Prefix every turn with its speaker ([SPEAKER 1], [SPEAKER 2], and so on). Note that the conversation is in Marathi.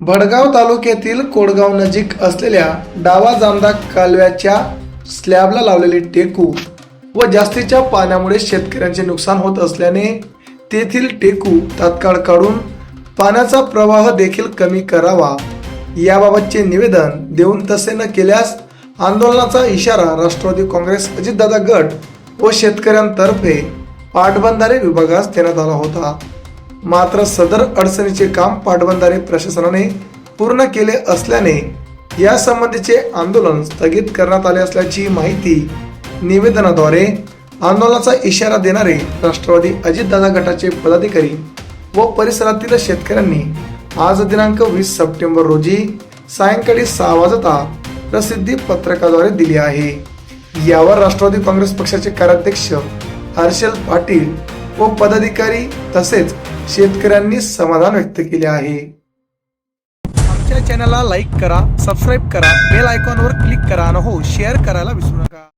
[SPEAKER 1] भडगाव तालुक्यातील कोडगाव नजीक असलेल्या डावा जामदा कालव्याच्या स्लॅबला लावलेले टेकू व जास्तीच्या पाण्यामुळे शेतकऱ्यांचे नुकसान होत असल्याने तेथील टेकू तात्काळ काढून पाण्याचा प्रवाह देखील कमी करावा याबाबतचे निवेदन देऊन तसे न केल्यास आंदोलनाचा इशारा राष्ट्रवादी काँग्रेस अजितदादा गट व शेतकऱ्यांतर्फे पाटबंधारे विभागास देण्यात आला होता. मात्र सदर अडचणीचे काम पाटबंधारे प्रशासनाने पूर्ण केले असल्याने यासंबंधीचे आंदोलन स्थगित करण्यात आले असल्याची माहिती निवेदनाद्वारे आंदोलनाचा इशारा देणारे राष्ट्रवादी अजितदादा गटाचे पदाधिकारी व परिसरातील शेतकऱ्यांनी आज दिनांक वीस सप्टेंबर रोजी सायंकाळी सहा वाजता प्रसिद्धी पत्रकाद्वारे दिली आहे. यावर राष्ट्रवादी काँग्रेस पक्षाचे कार्याध्यक्ष हर्षल पाटील व पदाधिकारी तसेच शेतकऱ्यांनी समाधान व्यक्त केले आहे. आमच्या चॅनलला लाईक करा सबस्क्राईब करा बेल आयकॉनवर क्लिक करा आणि हो शेअर करायला विसरू नका.